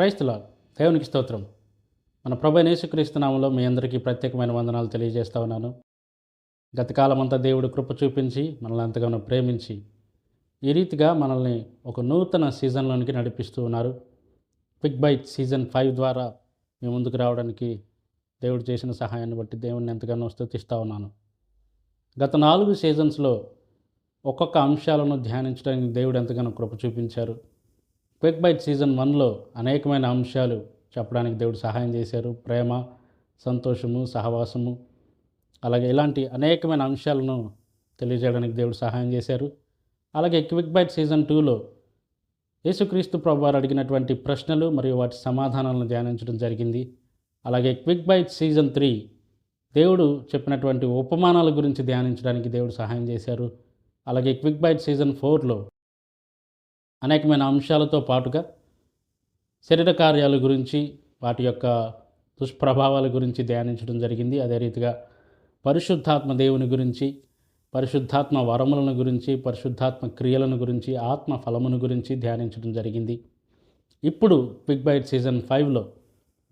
క్రైస్తుల దేవునికి స్తోత్రం. మన ప్రభు యేసుక్రీస్తునామంలో మీ అందరికీ ప్రత్యేకమైన వందనాలు తెలియజేస్తా ఉన్నాను. గతకాలం అంతా దేవుడు కృప చూపించి మనల్ని ఎంతగానో ప్రేమించి ఈ రీతిగా మనల్ని ఒక నూతన సీజన్లోనికి నడిపిస్తూ ఉన్నారు. క్విక్ బైట్ సీజన్ ఫైవ్ ద్వారా మీ ముందుకు రావడానికి దేవుడు చేసిన సహాయాన్ని బట్టి దేవుణ్ణి ఎంతగానో స్థుతిస్తూ ఉన్నాను. గత నాలుగు సీజన్స్లో ఒక్కొక్క అంశాలను ధ్యానించడానికి దేవుడు ఎంతగానో కృప చూపించారు. క్విక్ బైట్ సీజన్ వన్లో అనేకమైన అంశాలు చెప్పడానికి దేవుడు సహాయం చేశారు. ప్రేమ సంతోషము సహవాసము అలాగే ఇలాంటి అనేకమైన అంశాలను తెలియజేయడానికి దేవుడు సహాయం చేశారు. అలాగే క్విక్ బైట్ సీజన్ టూలో యేసుక్రీస్తు ప్రభు వారు అడిగినటువంటి ప్రశ్నలు మరియు వాటి సమాధానాలను ధ్యానించడం జరిగింది. అలాగే క్విక్ బైట్ సీజన్ త్రీ దేవుడు చెప్పినటువంటి ఉపమానాల గురించి ధ్యానించడానికి దేవుడు సహాయం చేశారు. అలాగే క్విక్ బైట్ సీజన్ ఫోర్లో అనేకమైన అంశాలతో పాటుగా శరీర కార్యాల గురించి వాటి యొక్క దుష్ప్రభావాల గురించి ధ్యానించడం జరిగింది. అదే రీతిగా పరిశుద్ధాత్మ దేవుని గురించి పరిశుద్ధాత్మ వరములను గురించి పరిశుద్ధాత్మ క్రియలను గురించి ఆత్మ ఫలమును గురించి ధ్యానించడం జరిగింది. ఇప్పుడు క్విక్ బైట్ సీజన్ ఫైవ్లో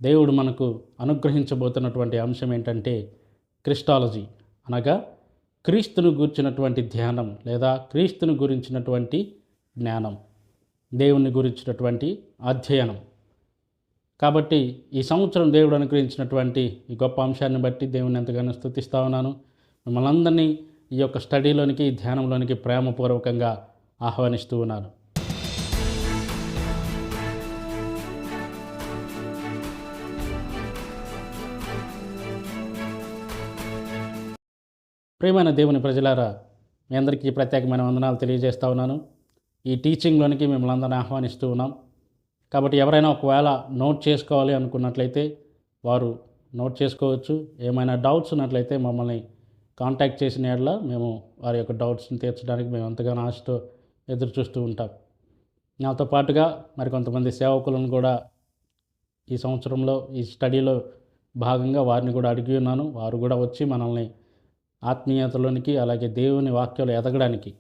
దేవుడు మనకు అనుగ్రహించబోతున్నటువంటి అంశం ఏంటంటే క్రిస్టాలజీ. అనగా క్రీస్తును గూర్చినటువంటి ధ్యానం లేదా క్రీస్తును గురించినటువంటి జ్ఞానం. దేవుని గురించినటువంటి అధ్యయనం. కాబట్టి ఈ సంవత్సరం దేవుడు అనుగ్రహించినటువంటి ఈ గొప్ప అంశాన్ని బట్టి దేవుని ఎంతగానో స్థుతిస్తా ఉన్నాను. మిమ్మల్ని అందరినీ ఈ యొక్క స్టడీలోనికి ధ్యానంలోనికి ప్రేమపూర్వకంగా ఆహ్వానిస్తూ ఉన్నాను. ప్రియమైన దేవుని ప్రజలారా మీ అందరికీ ప్రత్యేకమైన వందనాలు తెలియజేస్తా ఉన్నాను. ఈ టీచింగ్లోనికి మిమ్మల్ని అందరిని ఆహ్వానిస్తూ ఉన్నాం. కాబట్టి ఎవరైనా ఒకవేళ నోట్ చేసుకోవాలి అనుకున్నట్లయితే వారు నోట్ చేసుకోవచ్చు. ఏమైనా డౌట్స్ ఉన్నట్లయితే మమ్మల్ని కాంటాక్ట్ చేసిన యెడల మేము వారి యొక్క డౌట్స్ని తీర్చడానికి మేము ఎంతగానో ఆశతో ఎదురు చూస్తూ ఉంటాం. నాతో పాటుగా మరికొంతమంది సేవకులను కూడా ఈ సంవత్సరంలో ఈ స్టడీలో భాగంగా వారిని కూడా అడిగి ఉన్నాను. వారు కూడా వచ్చి మనల్ని ఆత్మీయతలోనికి అలాగే దేవుని వాక్యాలు ఎదగడానికి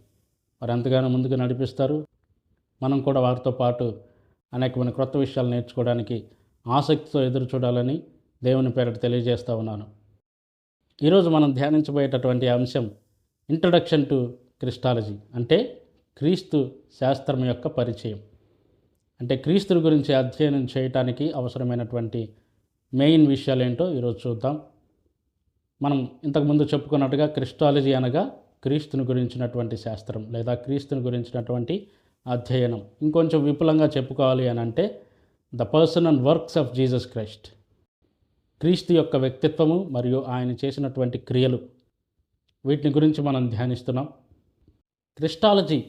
వారు ఎంతగానో ముందుకు నడిపిస్తారు. మనం కూడా వారితో పాటు అనేకమైన క్రొత్త విషయాలు నేర్చుకోవడానికి ఆసక్తితో ఎదురు చూడాలని దేవుని పేరట తెలియజేస్తూ ఉన్నాను. ఈరోజు మనం ధ్యానించబోయేటటువంటి అంశం ఇంట్రడక్షన్ టు క్రిస్టాలజీ అంటే క్రీస్తు శాస్త్రం యొక్క పరిచయం. అంటే క్రీస్తుని గురించి అధ్యయనం చేయటానికి అవసరమైనటువంటి మెయిన్ విషయాలు ఏంటో ఈరోజు చూద్దాం. మనం ఇంతకుముందు చెప్పుకున్నట్టుగా క్రిస్టాలజీ అనగా క్రీస్తుని గురించినటువంటి శాస్త్రం లేదా క్రీస్తుని గురించినటువంటి అధ్యయనం. ఇంకొంచెం విపులంగా చెప్పుకోవాలి అని అంటే the person and works of Jesus Christ. క్రీస్తు యొక్క వ్యక్తిత్వము మరియు ఆయన చేసినటువంటి క్రియలు. వీటిని గురించి మనం ధ్యానిస్తున్నాం. క్రిస్టాలజీ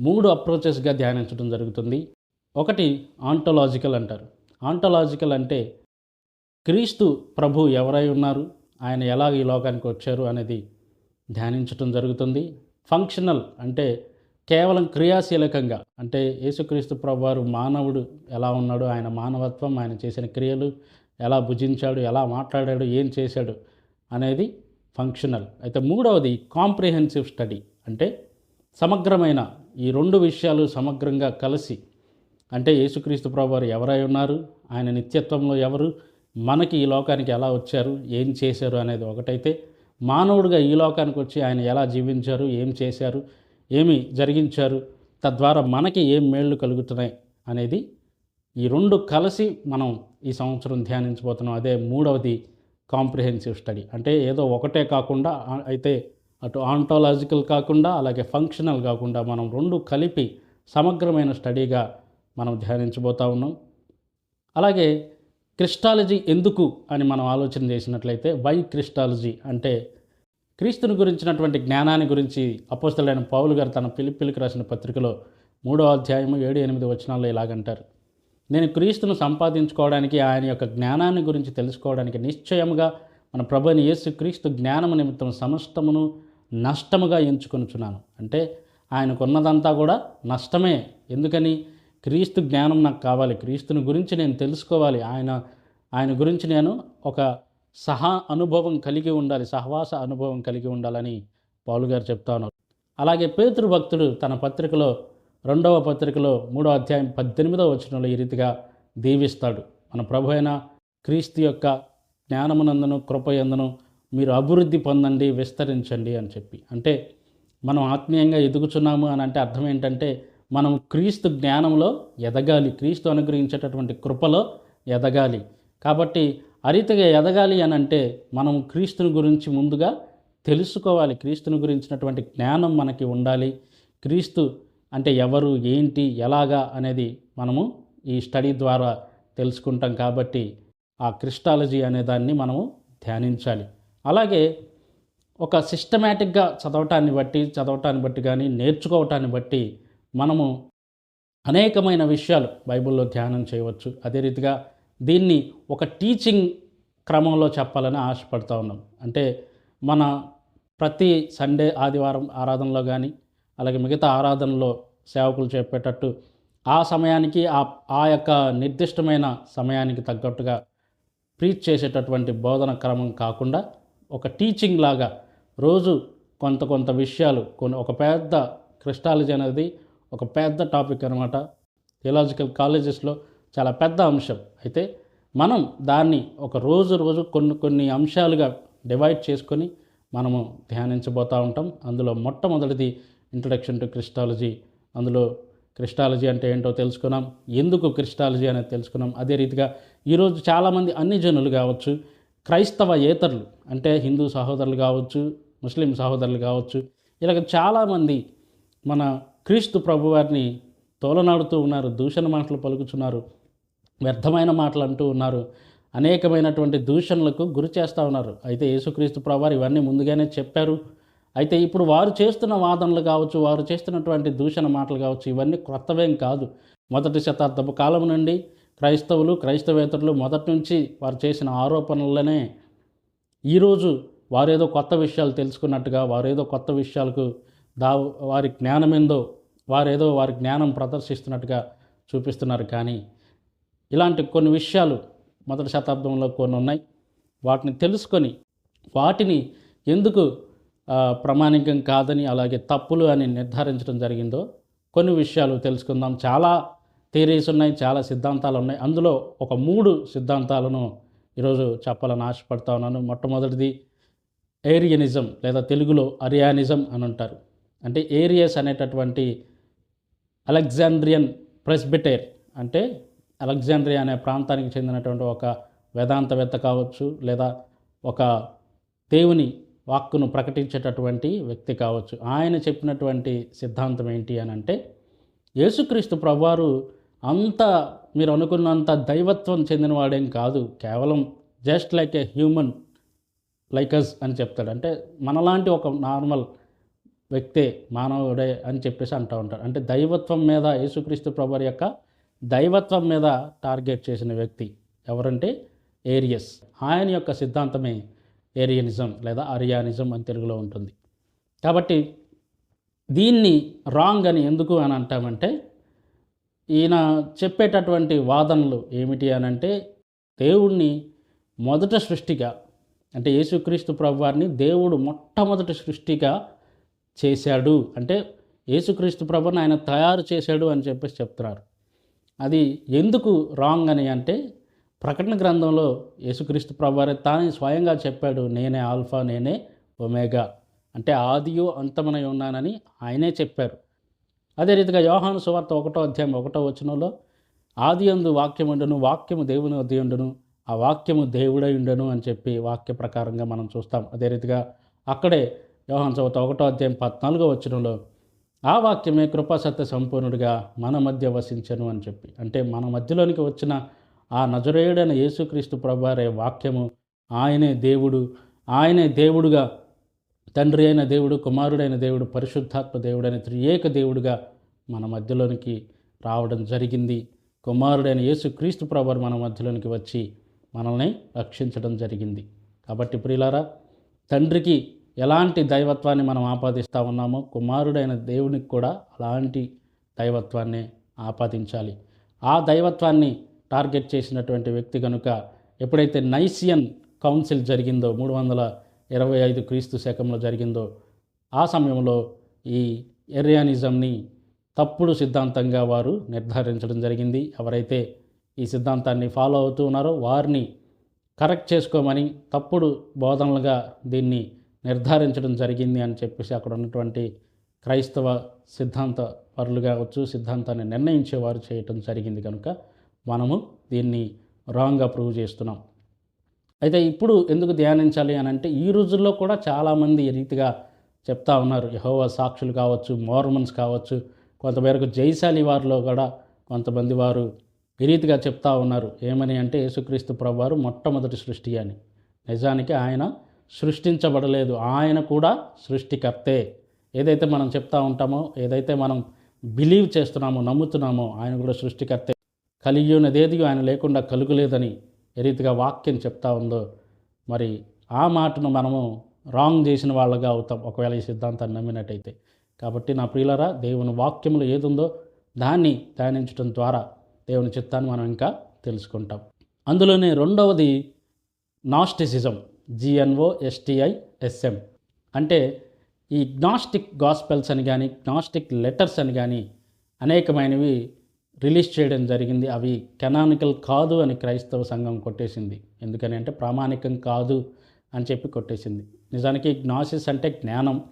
మూడు అప్రోచెస్గా ధ్యానించడం జరుగుతుంది. ఒకటి ఆంటోలాజికల్ అంటారు. ఆంటోలాజికల్ అంటే క్రీస్తు ప్రభు ఎవరై ఉన్నారు? ఆయన ఎలా ఈ లోకానికి వచ్చారు? అనేది ధ్యానించటం జరుగుతుంది. ఫంక్షనల్ అంటే కేవలం క్రియాశీలకంగా. అంటే యేసుక్రీస్తు ప్రభువారు మానవుడు ఎలా ఉన్నాడు ఆయన మానవత్వం ఆయన చేసిన క్రియలు ఎలా భుజించాడు ఎలా మాట్లాడాడు ఏం చేశాడు అనేది ఫంక్షనల్ అయితే మూడవది కాంప్రిహెన్సివ్ స్టడీ అంటే సమగ్రమైన ఈ రెండు విషయాలు సమగ్రంగా కలిసి అంటే యేసుక్రీస్తు ప్రభువారు ఎవరై ఉన్నారు ఆయన నిత్యత్వంలో ఎవరు మనకి ఈ లోకానికి ఎలా వచ్చారు ఏం చేశారు అనేది ఒకటైతే మానవుడిగా ఈ లోకానికి వచ్చి ఆయన ఎలా జీవించారు ఏం చేశారు ఏమి జరిగించారు తద్వారా మనకి ఏం మేళ్ళు కలుగుతున్నాయి అనేది ఈ రెండు కలిసి మనం ఈ సంవత్సరం ధ్యానించబోతున్నాం. అదే మూడవది కాంప్రిహెన్సివ్ స్టడీ. అంటే ఏదో ఒకటే కాకుండా అయితే అటు ఆంటాలజికల్ కాకుండా అలాగే ఫంక్షనల్ కాకుండా మనం రెండు కలిపి సమగ్రమైన స్టడీగా మనం ధ్యానించబోతా ఉన్నాం. అలాగే క్రిస్టాలజీ ఎందుకు అని మనం ఆలోచన చేసినట్లయితే వై క్రిస్టాలజీ అంటే క్రీస్తుని గురించినటువంటి జ్ఞానాన్ని గురించి అపోస్తలైన పౌలు గారు తన పిలిపిలికి రాసిన పత్రికలో మూడో అధ్యాయము ఏడు ఎనిమిది వచనాల్లో ఇలాగంటారు. నేను క్రీస్తును సంపాదించుకోవడానికి ఆయన యొక్క జ్ఞానాన్ని గురించి తెలుసుకోవడానికి నిశ్చయముగా మన ప్రభుని యేసు క్రీస్తు జ్ఞానము నిమిత్తం సమస్తమును నష్టముగా ఎంచుకొనుచున్నాను. అంటే ఆయనకున్నదంతా కూడా నష్టమే. ఎందుకని? క్రీస్తు జ్ఞానం నాకు కావాలి. క్రీస్తుని గురించి నేను తెలుసుకోవాలి. ఆయన ఆయన గురించి నేను ఒక సహా అనుభవం కలిగి ఉండాలి. సహవాస అనుభవం కలిగి ఉండాలని పౌలు గారు చెప్తాను అలాగే పేతురు భక్తుడు తన పత్రికలో రెండవ పత్రికలో మూడో అధ్యాయం పద్దెనిమిదవ వచనంలో ఈ రీతిగా దీవిస్తాడు. మన ప్రభు అయిన క్రీస్తు యొక్క జ్ఞానమునందును కృపయందును మీరు అభివృద్ధి పొందండి విస్తరించండి అని చెప్పి. అంటే మనం ఆత్మీయంగా ఎదుగుచున్నాము అని అంటే అర్థం ఏంటంటే మనం క్రీస్తు జ్ఞానంలో ఎదగాలి. క్రీస్తు అనుగ్రహించేటటువంటి కృపలో ఎదగాలి. కాబట్టి అరితగా ఎదగాలి అని అంటే మనం క్రీస్తుని గురించి ముందుగా తెలుసుకోవాలి. క్రీస్తుని గురించినటువంటి జ్ఞానం మనకి ఉండాలి. క్రీస్తు అంటే ఎవరు ఏంటి ఎలాగా అనేది మనము ఈ స్టడీ ద్వారా తెలుసుకుంటాం కాబట్టి ఆ క్రిస్టాలజీ అనే దాన్ని మనము ధ్యానించాలి. అలాగే ఒక సిస్టమేటిక్గా చదవటాన్ని బట్టి చదవటాన్ని బట్టి కానీ నేర్చుకోవటాన్ని బట్టి మనము అనేకమైన విషయాలు బైబిల్లో ధ్యానం చేయవచ్చు. అదే రీతిగా దీన్ని ఒక టీచింగ్ క్రమంలో చెప్పాలని ఆశపడుతూ ఉన్నాం. అంటే మన ప్రతి సండే ఆదివారం ఆరాధనలో కానీ అలాగే మిగతా ఆరాధనలో సేవకులు చెప్పేటట్టు ఆ సమయానికి ఆ ఆ యొక్క నిర్దిష్టమైన సమయానికి తగ్గట్టుగా ప్రీచ్ చేసేటటువంటి బోధన క్రమం కాకుండా ఒక టీచింగ్ లాగా రోజు కొంత కొంత విషయాలు కొన్ని ఒక పెద్ద క్రిస్టాలజీ అనేది ఒక పెద్ద టాపిక్ అనమాట థియలాజికల్ కాలేజెస్లో చాలా పెద్ద అంశం. అయితే మనం దాన్ని ఒక రోజు రోజు కొన్ని కొన్ని అంశాలుగా డివైడ్ చేసుకొని మనము ధ్యానించబోతూ ఉంటాం. అందులో మొట్టమొదటిది ఇంట్రడక్షన్ టు క్రిస్టాలజీ. అందులో క్రిస్టాలజీ అంటే ఏంటో తెలుసుకున్నాం. ఎందుకు క్రిస్టాలజీ అనేది తెలుసుకున్నాం. అదే రీతిగా ఈరోజు చాలామంది అన్ని జనులు కావచ్చు క్రైస్తవ ఏతరులు అంటే హిందూ సహోదరులు కావచ్చు ముస్లిం సహోదరులు కావచ్చు ఇలాగ చాలామంది మన క్రీస్తు ప్రభువారిని తోలనాడుతూ ఉన్నారు దూషణ మాటలు పలుకుతున్నారు వ్యర్థమైన మాటలు అంటూ ఉన్నారు అనేకమైనటువంటి దూషణలకు గురి చేస్తూ ఉన్నారు. అయితే యేసుక్రీస్తు ప్రభువారు ఇవన్నీ ముందుగానే చెప్పారు. అయితే ఇప్పుడు వారు చేస్తున్న వాదనలు కావచ్చు వారు చేస్తున్నటువంటి దూషణ మాటలు కావచ్చు ఇవన్నీ క్రొత్తవేం కాదు. మొదటి శతాబ్దపు కాలం నుండి క్రైస్తవులు క్రైస్తవేతరులు మొదటి నుంచి వారు చేసిన ఆరోపణలనే ఈరోజు వారేదో కొత్త విషయాలు తెలుసుకున్నట్టుగా వారేదో కొత్త విషయాలకు దా వారి జ్ఞానమేందో వారేదో వారి జ్ఞానం ప్రదర్శిస్తున్నట్టుగా చూపిస్తున్నారు. కానీ ఇలాంటి కొన్ని విషయాలు మొదటి శతాబ్దంలో కొన్ని ఉన్నాయి. వాటిని తెలుసుకొని వాటిని ఎందుకు ప్రామాణికం కాదని అలాగే తప్పులు అని నిర్ధారించడం జరిగిందో కొన్ని విషయాలు తెలుసుకుందాం. చాలా థియరీస్ ఉన్నాయి చాలా సిద్ధాంతాలు ఉన్నాయి. అందులో ఒక మూడు సిద్ధాంతాలను ఈరోజు చెప్పాలని ఆశపడతా ఉన్నాను. మొట్టమొదటిది ఏరియనిజం లేదా తెలుగులో అరియానిజం అని అంటారు. అంటే ఏరియస్ అనేటటువంటి అలెగ్జాండ్రియన్ ప్రెస్బిటేర్ అంటే అలెగ్జాండ్రియా అనే ప్రాంతానికి చెందినటువంటి ఒక వేదాంతవేత్త కావచ్చు లేదా ఒక దేవుని వాక్కును ప్రకటించేటటువంటి వ్యక్తి కావచ్చు. ఆయన చెప్పినటువంటి సిద్ధాంతం ఏంటి అని అంటే యేసుక్రీస్తు ప్రభువారు అంత మీరు అనుకున్నంత దైవత్వం చెందినవాడేం కాదు. కేవలం just like a human like us అని చెప్తాడు. అంటే మనలాంటి ఒక నార్మల్ వ్యక్తే మానవుడే అని చెప్పేసి అంటూ ఉంటారు. అంటే దైవత్వం మీద యేసుక్రీస్తు ప్రభువారి యొక్క దైవత్వం మీద టార్గెట్ చేసిన వ్యక్తి ఎవరంటే ఏరియస్. ఆయన యొక్క సిద్ధాంతమే ఏరియనిజం లేదా అరియానిజం అని తెలుగులో ఉంటుంది. కాబట్టి దీన్ని రాంగ్ అని ఎందుకు అని అంటామంటే ఈయన చెప్పేటటువంటి వాదనలు ఏమిటి అని అంటే దేవుణ్ణి మొదట సృష్టిగా అంటే యేసుక్రీస్తు ప్రభువారిని దేవుడు మొట్టమొదటి సృష్టిగా చేశాడు అంటే యేసుక్రీస్తు ప్రభుని ఆయన తయారు చేశాడు అని చెప్పేసి చెప్తున్నారు. అది ఎందుకు రాంగ్ అని అంటే ప్రకటన గ్రంథంలో యేసుక్రీస్తు ప్రభువారే తానే స్వయంగా చెప్పాడు నేనే ఆల్ఫా నేనే ఒమేగా అంటే ఆదియో అంతమనై ఉన్నానని ఆయనే చెప్పారు. అదే రీతిగా యోహాను సువార్త ఒకటో అధ్యాయం ఒకటో వచనంలో ఆది అందు వాక్యం ఉండను వాక్యము దేవుని వద్ద ఉండను ఆ వాక్యము దేవుడై ఉండను అని చెప్పి వాక్య ప్రకారంగా మనం చూస్తాం. అదే రీతిగా అక్కడే యోహన్ సువార్త ఒకటో అధ్యాయం పద్నాలుగో వచ్చినలో ఆ వాక్యమే కృపాసత్య సంపూర్ణుడిగా మన మధ్య వసించను అని చెప్పి. అంటే మన మధ్యలోనికి వచ్చిన ఆ నజరేయుడైన యేసుక్రీస్తు ప్రభారే వాక్యము ఆయనే దేవుడు ఆయనే దేవుడుగా తండ్రి అయిన దేవుడు కుమారుడైన దేవుడు పరిశుద్ధాత్మ దేవుడైన త్రియేక దేవుడుగా మన మధ్యలోనికి రావడం జరిగింది. కుమారుడైన యేసుక్రీస్తు ప్రభారు మన మధ్యలోనికి వచ్చి మనల్ని రక్షించడం జరిగింది. కాబట్టి ప్రియులారా తండ్రికి ఎలాంటి దైవత్వాన్ని మనం ఆపాదిస్తూ ఉన్నామో కుమారుడైన దేవునికి కూడా అలాంటి దైవత్వాన్ని ఆపాదించాలి. ఆ దైవత్వాన్ని టార్గెట్ చేసినటువంటి వ్యక్తి కనుక ఎప్పుడైతే నైసియన్ కౌన్సిల్ జరిగిందో మూడు వందల ఇరవై ఐదు క్రీస్తు శకంలో జరిగిందో ఆ సమయంలో ఈ ఎరియానిజంని తప్పుడు సిద్ధాంతంగా వారు నిర్ధారించడం జరిగింది. ఎవరైతే ఈ సిద్ధాంతాన్ని ఫాలో అవుతూ ఉన్నారో వారిని కరెక్ట్ చేసుకోమని తప్పుడు బోధనలుగా దీన్ని నిర్ధారించడం జరిగింది అని చెప్పేసి అక్కడ ఉన్నటువంటి క్రైస్తవ సిద్ధాంత పరులు కావచ్చు సిద్ధాంతాన్ని నిర్ణయించేవారు చేయటం జరిగింది కనుక మనము దీన్ని రాంగ్గా ప్రూవ్ చేస్తున్నాం. అయితే ఇప్పుడు ఎందుకు ధ్యానించాలి అని అంటే ఈ రోజుల్లో కూడా చాలామంది ఈ రీతిగా చెప్తా ఉన్నారు. యహోవా సాక్షులు కావచ్చు మోర్మన్స్ కావచ్చు కొంతమేరకు జైశాలి వారిలో కూడా కొంతమంది వారు ఈ రీతిగా చెప్తా ఉన్నారు. ఏమని అంటే యేసుక్రీస్తు ప్రభువారు మొట్టమొదటి సృష్టి అని. నిజానికి ఆయన సృష్టించబడలేదు. ఆయన కూడా సృష్టికర్తే. ఏదైతే మనం చెప్తా ఉంటామో ఏదైతే మనం బిలీవ్ చేస్తున్నామో నమ్ముతున్నామో ఆయన కూడా సృష్టికర్తే. కలిగి ఉన్నదేది ఆయన లేకుండా కలుగులేదని ఏ రీతిగా వాక్యం చెప్తా ఉందో మరి ఆ మాటను మనము రాంగ్ చేసిన వాళ్ళగా అవుతాం. ఒకవేళ ఈ సిద్ధాంతాన్ని నమ్మినట్టయితే. కాబట్టి నా ప్రియులరా దేవుని వాక్యములు ఏదుందో దాన్ని ధ్యానించడం ద్వారా దేవుని చిత్తాన్ని మనం ఇంకా తెలుసుకుంటాం. అందులోనే రెండవది నాస్టిసిజం. జిఎన్ఓ ఎస్టిఐ ఎస్ఎం అంటే ఈ గ్నాస్టిక్ గాస్పెల్స్ అని కానీ గ్నాస్టిక్ లెటర్స్ అని కానీ అనేకమైనవి రిలీజ్ చేయడం జరిగింది. అవి కెనానికల్ కాదు అని క్రైస్తవ సంఘం కొట్టేసింది. ఎందుకని అంటే ప్రామాణికం కాదు అని చెప్పి కొట్టేసింది. నిజానికి జ్ఞాసిస్ అంటే జ్ఞానం.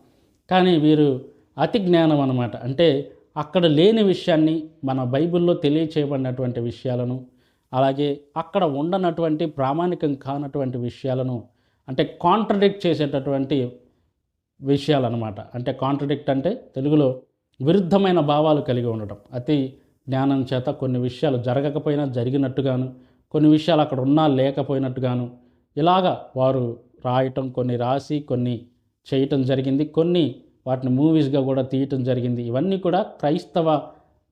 కానీ వీరు అతి జ్ఞానం అన్నమాట. అంటే అక్కడ లేని విషయాన్ని మన బైబిల్లో తెలియచేయబడినటువంటి విషయాలను అలాగే అక్కడ ఉండనటువంటి ప్రామాణికం కానటువంటి విషయాలను అంటే కాంట్రడిక్ట్ చేసేటటువంటి విషయాలన్నమాట. అంటే కాంట్రడిక్ట్ అంటే తెలుగులో విరుద్ధమైన భావాలు కలిగి ఉండటం. అతి జ్ఞానం చేత కొన్ని విషయాలు జరగకపోయినా జరిగినట్టుగాను కొన్ని విషయాలు అక్కడ ఉన్నా లేకపోయినట్టుగాను ఇలాగా వారు రాయటం కొన్ని రాసి కొన్ని చేయటం జరిగింది. కొన్ని వాటిని మూవీస్గా కూడా తీయటం జరిగింది. ఇవన్నీ కూడా క్రైస్తవ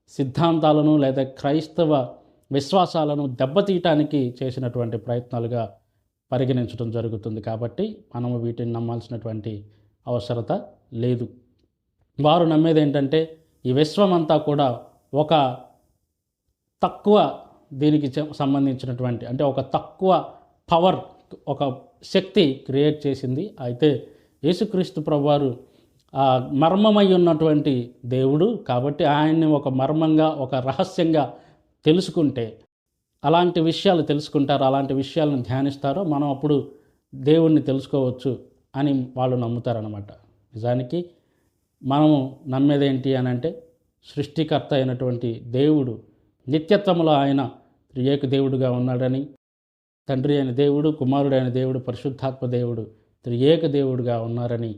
సిద్ధాంతాలను లేదా క్రైస్తవ విశ్వాసాలను దెబ్బతీయటానికి చేసినటువంటి ప్రయత్నాలుగా పరిగణించడం జరుగుతుంది కాబట్టి మనము వీటిని నమ్మాల్సినటువంటి అవసరత లేదు. వారు నమ్మేది ఏంటంటే ఈ విశ్వమంతా కూడా ఒక తక్కువ దీనికి చె- సంబంధించినటువంటి అంటే ఒక తక్కువ పవర్ ఒక శక్తి క్రియేట్ చేసింది. అయితే యేసుక్రీస్తు ప్రభువారు ఆ మర్మమై ఉన్నటువంటి దేవుడు కాబట్టి ఆయన్ని ఒక మర్మంగా ఒక రహస్యంగా తెలుసుకుంటే అలాంటి విషయాలు తెలుసుకుంటారు అలాంటి విషయాలను ధ్యానిస్తారో మనం అప్పుడు దేవుణ్ణి తెలుసుకోవచ్చు అని వాళ్ళు నమ్ముతారనమాట నిజానికి మనము నమ్మేది ఏంటి అని అంటే సృష్టికర్త అయినటువంటి దేవుడు నిత్యత్వములో ఆయన త్రియేక దేవుడుగా ఉన్నాడని తండ్రి అయిన దేవుడు కుమారుడు అయిన దేవుడు పరిశుద్ధాత్మ దేవుడు త్రియేక దేవుడుగా ఉన్నారని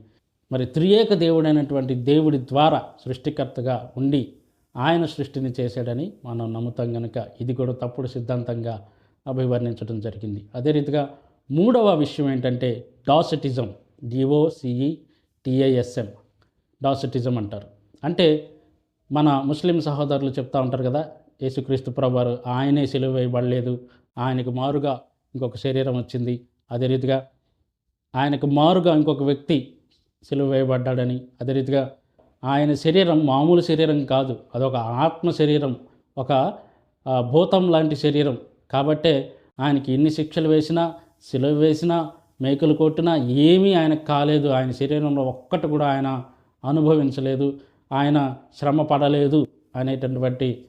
మరి త్రియేక దేవుడైనటువంటి దేవుడి ద్వారా సృష్టికర్తగా ఉండి ఆయన సృష్టిని చేశాడని మనం నమ్ముతాం కనుక ఇది కూడా తప్పుడు సిద్ధాంతంగా అభివర్ణించడం జరిగింది. అదే రీతిగా మూడవ విషయం ఏంటంటే డాసటిజం డిఓసిఈ టిఐఎస్ఎం డాసటిజం అంటారు. అంటే మన ముస్లిం సహోదరులు చెప్తా ఉంటారు కదా యేసుక్రీస్తు ప్రభువారు ఆయనే సిలువ వేయబడలేదు ఆయనకు మారుగా ఇంకొక శరీరం వచ్చింది. అదే రీతిగా ఆయనకు మారుగా ఇంకొక వ్యక్తి సెలవు వేయబడ్డాడని అదే రీతిగా ఆయన శరీరం మామూలు శరీరం కాదు. అదొక ఆత్మ శరీరం ఒక భూతం లాంటి శరీరం. కాబట్టే ఆయనకి ఎన్ని శిక్షలు వేసినా సిలువ వేసినా మేకలు కొట్టినా ఏమీ ఆయనకు కాలేదు. ఆయన శరీరంలో ఒక్కటి కూడా ఆయన అనుభవించలేదు. ఆయన శ్రమ పడలేదు అనేటటువంటి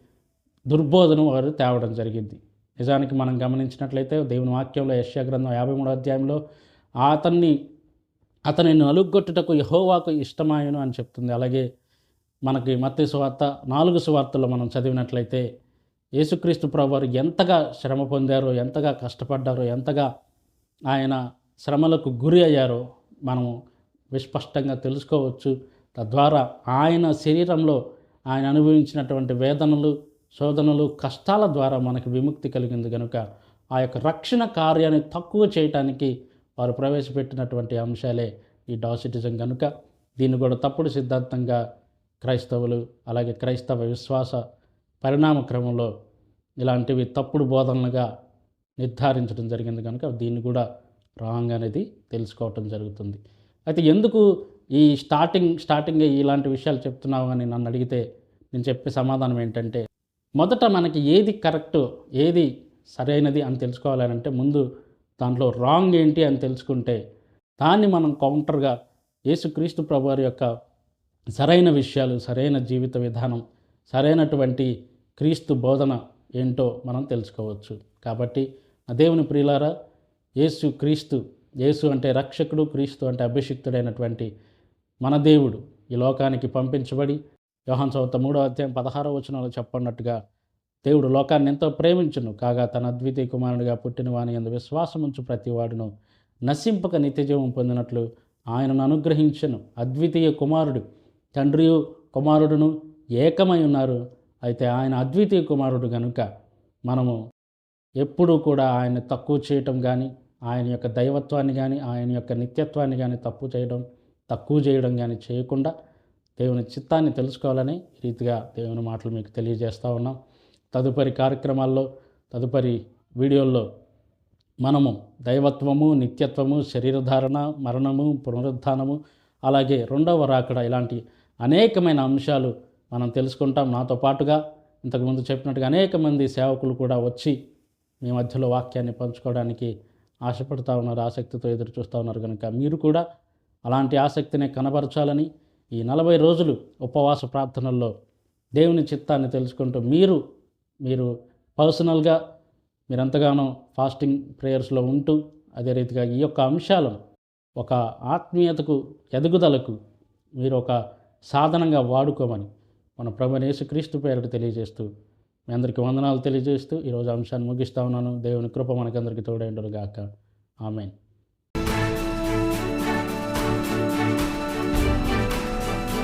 దుర్బోధన వారు తేవడం జరిగింది. నిజానికి మనం గమనించినట్లయితే దేవుని వాక్యంలో యశ్యా గ్రంథం యాభై మూడో అధ్యాయంలో అతన్ని అతనిని నలుగొట్టుటకు యహోవాకు ఇష్టమాయను అని చెప్తుంది. అలాగే మనకి మత్తి సువార్త నాలుగు సువార్తలు మనం చదివినట్లయితే యేసుక్రీస్తు ప్రభువారు ఎంతగా శ్రమ పొందారో ఎంతగా కష్టపడ్డారో ఎంతగా ఆయన శ్రమలకు గురి అయ్యారో మనము విస్పష్టంగా తెలుసుకోవచ్చు. తద్వారా ఆయన శరీరంలో ఆయన అనుభవించినటువంటి వేదనలు శోధనలు కష్టాల ద్వారా మనకు విముక్తి కలిగింది కనుక ఆ యొక్క రక్షణ కార్యాన్ని తక్కువ చేయటానికి వారు ప్రవేశపెట్టినటువంటి అంశాలే ఈ డాసిటిజం కనుక దీన్ని కూడా తప్పుడు సిద్ధాంతంగా క్రైస్తవులు అలాగే క్రైస్తవ విశ్వాస పరిణామ క్రమంలో ఇలాంటివి తప్పుడు బోధనలుగా నిర్ధారించడం జరిగింది కనుక దీన్ని కూడా రాంగ్ అనేది తెలుసుకోవటం జరుగుతుంది. అయితే ఎందుకు ఈ స్టార్టింగ్ స్టార్టింగ్ ఇలాంటి విషయాలు చెప్తున్నావు అని నన్ను అడిగితే నేను చెప్పే సమాధానం ఏంటంటే మొదట మనకి ఏది కరెక్ట్ ఏది సరైనది అని తెలుసుకోవాలంటే ముందు దాంట్లో రాంగ్ ఏంటి అని తెలుసుకుంటే దాన్ని మనం కౌంటర్గా యేసుక్రీస్తు ప్రభువారి యొక్క సరైన విషయాలు సరైన జీవిత విధానం సరైనటువంటి క్రీస్తు బోధన ఏంటో మనం తెలుసుకోవచ్చు. కాబట్టి ఆ దేవుని ప్రియులారా యేసు క్రీస్తు యేసు అంటే రక్షకుడు క్రీస్తు అంటే అభిషిక్తుడైనటువంటి మన దేవుడు ఈ లోకానికి పంపించబడి యోహన్ చౌత మూడో అధ్యాయం పదహారో వచనంలో చెప్పన్నట్టుగా దేవుడు లోకాన్ని ఎంతో ప్రేమించును. కాగా తన అద్వితీయ కుమారుడిగా పుట్టిన వాని ఎందు విశ్వాసముంచు ప్రతివాడును నశింపక నిత్యజీవం పొందినట్లు ఆయనను అనుగ్రహించను. అద్వితీయ కుమారుడు తండ్రియు కుమారుడును ఏకమై ఉన్నారు. అయితే ఆయన అద్వితీయ కుమారుడు కనుక మనము ఎప్పుడూ కూడా ఆయన తక్కువ చేయటం కానీ ఆయన యొక్క దైవత్వాన్ని కానీ ఆయన యొక్క నిత్యత్వాన్ని కానీ తప్పు చేయడం తక్కువ చేయడం కానీ చేయకుండా దేవుని చిత్తాన్ని తెలుసుకోవాలని రీతిగా దేవుని మాటలు మీకు తెలియజేస్తూ ఉన్నాం. తదుపరి కార్యక్రమాల్లో తదుపరి వీడియోల్లో మనము దైవత్వము నిత్యత్వము శరీరధారణ మరణము పునరుద్ధానము అలాగే రెండవ రాకడ ఇలాంటి అనేకమైన అంశాలు మనం తెలుసుకుంటాం. నాతో పాటుగా ఇంతకుముందు చెప్పినట్టుగా అనేక మంది సేవకులు కూడా వచ్చి మీ మధ్యలో వాక్యాన్ని పంచుకోవడానికి ఆశపడుతూ ఉన్నారు ఆసక్తితో ఎదురు చూస్తూ ఉన్నారు. కనుక మీరు కూడా అలాంటి ఆసక్తిని కనబరచాలని ఈ నలభై రోజులు ఉపవాస ప్రార్థనల్లో దేవుని చిత్తాన్ని తెలుసుకుంటూ మీరు మీరు పర్సనల్గా మీరు ఎంతగానో ఫాస్టింగ్ ప్రేయర్స్లో ఉంటూ అదే రీతిగా ఈ యొక్క అంశాలను ఒక ఆత్మీయతకు ఎదుగుదలకు మీరు ఒక సాధనంగా వాడుకోమని మన ప్రభు క్రీస్తు పేరుడు తెలియజేస్తూ మీ అందరికీ వందనాలు తెలియజేస్తూ ఈరోజు అంశాన్ని ముగిస్తా ఉన్నాను. దేవుని కృప మనకందరికీ తోడైండుగాక ఆమెన్.